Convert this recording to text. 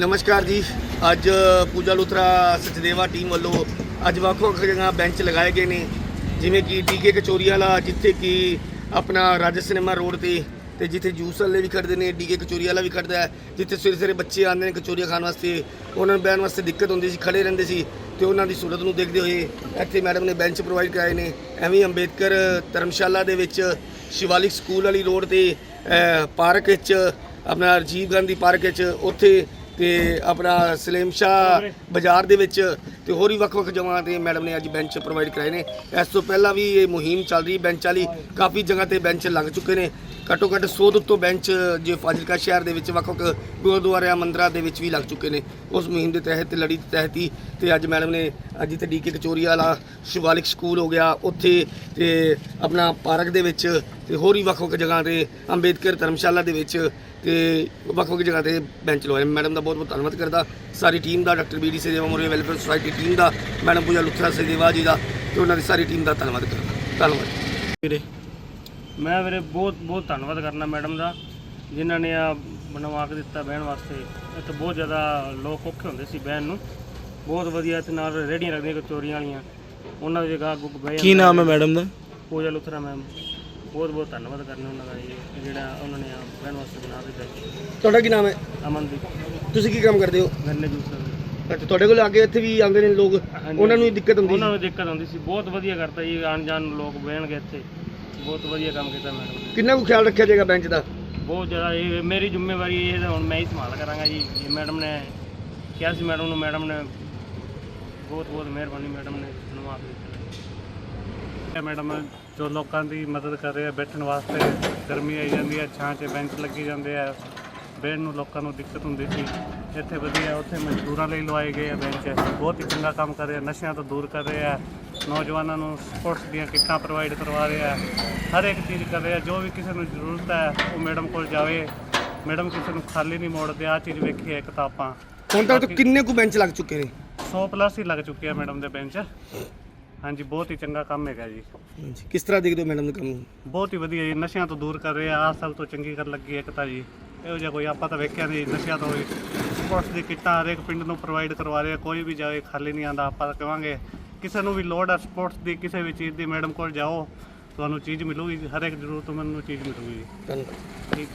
ਨਮਸਕਾਰ ਜੀ। ਅੱਜ ਪੂਜਾ ਲੁਤਰਾ ਸਚਦੇਵਾ ਟੀਮ ਵੱਲੋਂ ਅੱਜ ਵੱਖ ਵੱਖ ਜਗ੍ਹਾ ਬੈਂਚ ਲਗਾਏ ਗਏ ਨੇ। ਜਿਵੇਂ ਕਿ ਡੀਕੇ ਕਚੋਰੀ ਵਾਲਾ ਜਿੱਥੇ ਕਿ ਆਪਣਾ ਰਾਜਾ ਸਿਨੇਮਾ ਰੋਡ ਤੇ ਤੇ ਜਿੱਥੇ ਜੂਸ ਵਾਲੇ ਵੀ ਖੜਦੇ ਨੇ ਡੀਕੇ ਕਚੋਰੀ ਵਾਲਾ ਵੀ ਖੜਦਾ ਹੈ। ਜਿੱਥੇ ਸਵੇਰੇ ਸਵੇਰੇ ਬੱਚੇ ਆਉਂਦੇ ਨੇ ਕਚੋਰੀਆਂ ਖਾਣ ਵਾਸਤੇ, ਉਹਨਾਂ ਨੂੰ ਬਹਿਣ ਵਾਸਤੇ ਦਿੱਕਤ ਹੁੰਦੀ ਸੀ ਖੜੇ ਰਹਿੰਦੇ ਸੀ ਤੇ ਉਹਨਾਂ ਦੀ ਸੂਰਤ ਨੂੰ ਦੇਖਦੇ ਹੋਏ ਇੱਥੇ ਮੈਡਮ ਨੇ ਬੈਂਚ ਪ੍ਰੋਵਾਈਡ ਕਰਾਏ ਨੇ। ਐਵੇਂ ਅੰਬੇਦਕਰ ਧਰਮਸ਼ਾਲਾ ਦੇ ਵਿੱਚ ਸ਼ਿਵਾਲਿਕ ਸਕੂਲ ਵਾਲੀ ਰੋਡ ਤੇ ਪਾਰਕ ਵਿੱਚ, ਆਪਣਾ ਰਾਜੀਵ ਗਾਂਧੀ ਪਾਰਕ ਵਿੱਚ, ਉੱਥੇ ਤੇ ਆਪਣਾ ਸਲੀਮ ਸ਼ਾਹ ਬਾਜ਼ਾਰ ਦੇ ਵਿੱਚ ਤੇ ਹੋਰ ਵੀ ਵੱਖ-ਵੱਖ ਜਗ੍ਹਾ ਤੇ ਮੈਡਮ ਨੇ ਅੱਜ ਬੈਂਚ ਪ੍ਰੋਵਾਈਡ ਕਰਾਏ ਨੇ। ਇਸ ਤੋਂ ਪਹਿਲਾਂ ਵੀ ਇਹ ਮੁਹਿੰਮ ਚੱਲ ਰਹੀ, ਬੈਂਚ ਵਾਲੀ ਕਾਫੀ ਜਗ੍ਹਾ ਤੇ ਬੈਂਚ ਲੱਗ ਚੁੱਕੇ ਨੇ। ਘੱਟੋ ਘੱਟ 100 ਤੋਂ ਉੱਤੋਂ ਬੈਂਚ ਜੇ ਫਾਜ਼ਿਲਕਾ ਸ਼ਹਿਰ ਦੇ ਵਿੱਚ ਵੱਖ-ਵੱਖ ਗੁਰਦੁਆਰਿਆਂ, ਮੰਦਰਾਂ ਦੇ ਵਿੱਚ ਵੀ ਲੱਗ ਚੁੱਕੇ ਨੇ। ਉਸ ਮੁਹਿੰਮ ਦੇ ਤਹਿਤ, ਲੜੀ ਦੇ ਤਹਿਤ ਹੀ ਤੇ ਅੱਜ ਮੈਡਮ ਨੇ ਅੱਜ ਇੱਥੇ ਡੀਕੇ ਕਚੋਰੀ ਵਾਲਾ ਸ਼ਿਵਾਲਿਕ ਸਕੂਲ ਹੋ ਗਿਆ ਉੱਥੇ ਤੇ ਆਪਣਾ ਪਾਰਕ ਦੇ ਵਿੱਚ ਤੇ ਹੋਰ ਵੀ ਵੱਖ-ਵੱਖ ਜਗ੍ਹਾ ਤੇ ਅੰਬੇਦਕਰ ਧਰਮਸ਼ਾਲਾ ਦੇ ਵਿੱਚ ਤੇ ਵੱਖ-ਵੱਖ ਜਗ੍ਹਾ ਤੇ ਬੈਂਚ ਲਵਾਏ। ਮੈਡਮ ਦਾ ਬਹੁਤ ਬਹੁਤ ਧੰਨਵਾਦ ਕਰਦਾ। ਸਾਰੀ ਟੀਮ ਦਾ ਡਾਕਟਰ ਬੀਡੀ ਸੇਵਾ ਮੋਰੀਆ ਵੈਲਫੇਅਰ ਸੁਸਾਇਟੀ ਟੀਮ ਦਾ ਮੈਡਮ ਪੂਜਾ ਲੁਥਰਾ ਸੇਵਾ ਜੀ ਦਾ ਤੇ ਉਹਨਾਂ ਦੀ ਸਾਰੀ ਟੀਮ ਦਾ ਧੰਨਵਾਦ ਕਰਦਾ। ਧੰਨਵਾਦ। ਵੀਰੇ ਮੈਂ ਵੀਰੇ ਬਹੁਤ ਬਹੁਤ ਧੰਨਵਾਦ ਕਰਨਾ ਮੈਡਮ ਦਾ ਜਿਨ੍ਹਾਂ ਨੇ ਆ ਬਣਵਾ ਕੇ ਦਿੱਤਾ ਬਹਿਣ ਵਾਸਤੇ। ਇੱਥੇ ਬਹੁਤ ਜ਼ਿਆਦਾ ਲੋਕ ਔਖੇ ਹੁੰਦੇ ਸੀ ਬਹਿਣ ਨੂੰ। ਬਹੁਤ ਵਧੀਆ ਇੱਥੇ ਨਾਲ ਰੇੜੀਆਂ ਲੱਗਦੀਆਂ ਕਚੋਰੀਆਂ ਵਾਲੀਆਂ। ਉਹਨਾਂ ਦੀ ਜਗ੍ਹਾ ਗੁੱਗ ਬਹਿ ਕੀ ਨਾਮ ਹੈ ਮੈਡਮ ਦਾ? ਪੂਜਾ ਲੁਥਰਾ ਮੈਮ। ਬਹੁਤ ਬਹੁਤ ਧੰਨਵਾਦ ਕਰਨਾ ਉਹਨਾਂ ਦਾ ਇਹ ਜਿਹੜਾ ਉਹਨਾਂ ਨੇ ਆ ਬਹਿਣ ਵਾਸਤੇ ਬਣਾ ਦਿੱਤਾ ਤੁਹਾਡਾ ਕੀ ਨਾਮ ਹੈ? ਅਮਨਦੀਪ। ਤੁਸੀਂ ਕੀ ਕੰਮ ਕਰਦੇ ਹੋ? ਗੰਨੇ ਜੂਸ। ਅੱਛਾ ਤੁਹਾਡੇ ਕੋਲ ਅੱਗੇ ਇੱਥੇ ਵੀ ਆਉਂਦੇ ਨੇ ਲੋਕ। ਉਹਨਾਂ ਨੂੰ ਵੀ ਦਿੱਕਤ ਹੁੰਦੀ ਉਹਨਾਂ ਨੂੰ ਦਿੱਕਤ ਹੁੰਦੀ ਸੀ। ਬਹੁਤ ਵਧੀਆ ਕਰਤਾ ਜੀ ਆਣ ਜਾਣ ਨੂੰ ਲੋਕ ਬਹਿਣਗੇ ਇੱਥੇ। ਬਹੁਤ ਵਧੀਆ ਕੰਮ ਕੀਤਾ ਮੈਡਮ ਨੇ। ਕਿੰਨਾ ਕੁ ਖਿਆਲ ਰੱਖਿਆ ਜਾਏਗਾ ਬੈਂਚ ਦਾ? ਬਹੁਤ ਜ਼ਿਆਦਾ ਇਹ ਮੇਰੀ ਜ਼ਿੰਮੇਵਾਰੀ ਇਹ ਤਾਂ ਹੁਣ ਮੈਂ ਹੀ ਸੰਭਾਲ ਕਰਾਂਗਾ ਜੀ। ਇਹ ਮੈਡਮ ਨੇ ਕਿਹਾ ਸੀ ਮੈਡਮ ਨੂੰ ਮੈਡਮ ਨੇ ਬਹੁਤ ਬਹੁਤ ਮਿਹਰਬਾਨੀ ਮੈਡਮ ਨੇ ਕੇ ਦਿੱਤਾ ਮੈਡਮ ਜੋ ਲੋਕਾਂ ਦੀ ਮਦਦ ਕਰ ਰਹੇ ਆ ਬੈਠਣ ਵਾਸਤੇ ਗਰਮੀ ਆਈ ਜਾਂਦੀ ਹੈ ਛਾਂ 'ਚ ਬੈਂਚ ਲੱਗੀ ਜਾਂਦੇ ਆ ਬੈਠਣ ਨੂੰ ਲੋਕਾਂ ਨੂੰ ਦਿੱਕਤ ਹੁੰਦੀ ਸੀ। ਇੱਥੇ ਵਧੀਆ ਉੱਥੇ ਮਜ਼ਦੂਰਾਂ ਲਈ ਲਵਾਏ ਗਏ ਆ ਬੈਂਚ। ਬਹੁਤ ਹੀ ਚੰਗਾ ਕੰਮ ਕਰ ਰਹੇ ਆ ਨਸ਼ਿਆਂ ਤੋਂ ਦੂਰ ਕਰ ਰਹੇ। ਆ ਨੌਜਵਾਨਾਂ ਨੂੰ ਸਪੋਰਟਸ ਦੀਆਂ ਕਿੱਟਾਂ ਪ੍ਰੋਵਾਈਡ ਕਰਵਾ ਰਹੇ। ਆ ਹਰ ਇੱਕ ਚੀਜ਼ ਕਰ ਰਹੇ ਆ ਜੋ ਵੀ ਕਿਸੇ ਨੂੰ ਜ਼ਰੂਰਤ ਹੈ ਉਹ ਮੈਡਮ ਕੋਲ ਜਾਵੇ। ਮੈਡਮ ਕਿਸੇ ਨੂੰ ਖਾਲੀ ਨਹੀਂ ਮੋੜਦੇ ਆ ਚੀਜ਼ ਵੇਖੀ ਹੈ ਕਿਤਾਬਾਂ ਹੁਣ ਤੱਕ ਕਿੰਨੇ ਕੁ ਬੈਂਚ ਲੱਗ ਚੁੱਕੇ ਨੇ? 100 ਪਲੱਸ ਹੀ ਲੱਗ ਚੁੱਕੇ ਆ ਮੈਡਮ ਦੇ ਬੈਂਚ। ਹਾਂਜੀ ਬਹੁਤ ਹੀ ਚੰਗਾ ਕੰਮ ਹੈਗਾ ਜੀ। ਹਾਂਜੀ ਕਿਸ ਤਰ੍ਹਾਂ ਦੇਖਦੇ ਹੋ ਮੈਡਮ ਦੇ ਕੰਮ? ਨੂੰ ਬਹੁਤ ਹੀ ਵਧੀਆ ਜੀ ਨਸ਼ਿਆਂ ਤੋਂ ਦੂਰ ਕਰ ਰਹੇ ਆ ਆਹ ਸਭ ਤੋਂ ਚੰਗੀ ਗੱਲ ਲੱਗੀ ਇੱਕ ਤਾਂ ਜੀ। ਇਹੋ ਜਿਹਾ ਕੋਈ ਆਪਾਂ ਤਾਂ ਵੇਖਿਆ ਨਹੀਂ ਨਸ਼ਿਆਂ ਤੋਂ ਸਪੋਰਟਸ ਦੀ ਕਿੱਟਾਂ ਹਰੇਕ ਪਿੰਡ ਨੂੰ ਪ੍ਰੋਵਾਈਡ ਕਰਵਾ ਰਹੇ ਆ ਕੋਈ ਵੀ ਜਾਵੇ ਖਾਲੀ ਨਹੀਂ ਆਂਦਾ ਆਪਾਂ ਤਾਂ ਕਹਾਂਗੇ ਕਿਸੇ ਨੂੰ ਵੀ ਲੋੜ ਆ ਸਪੋਰਟਸ ਦੀ ਕਿਸੇ ਵੀ ਚੀਜ਼ ਦੀ ਮੈਡਮ ਕੋਲ ਜਾਓ ਤੁਹਾਨੂੰ ਚੀਜ਼ ਮਿਲੂਗੀ ਹਰ ਇੱਕ ਜ਼ਰੂਰਤਮੰਦ ਨੂੰ ਚੀਜ਼ ਮਿਲੂਗੀ ਜੀ। ਧੰਨਵਾਦ। ਠੀਕ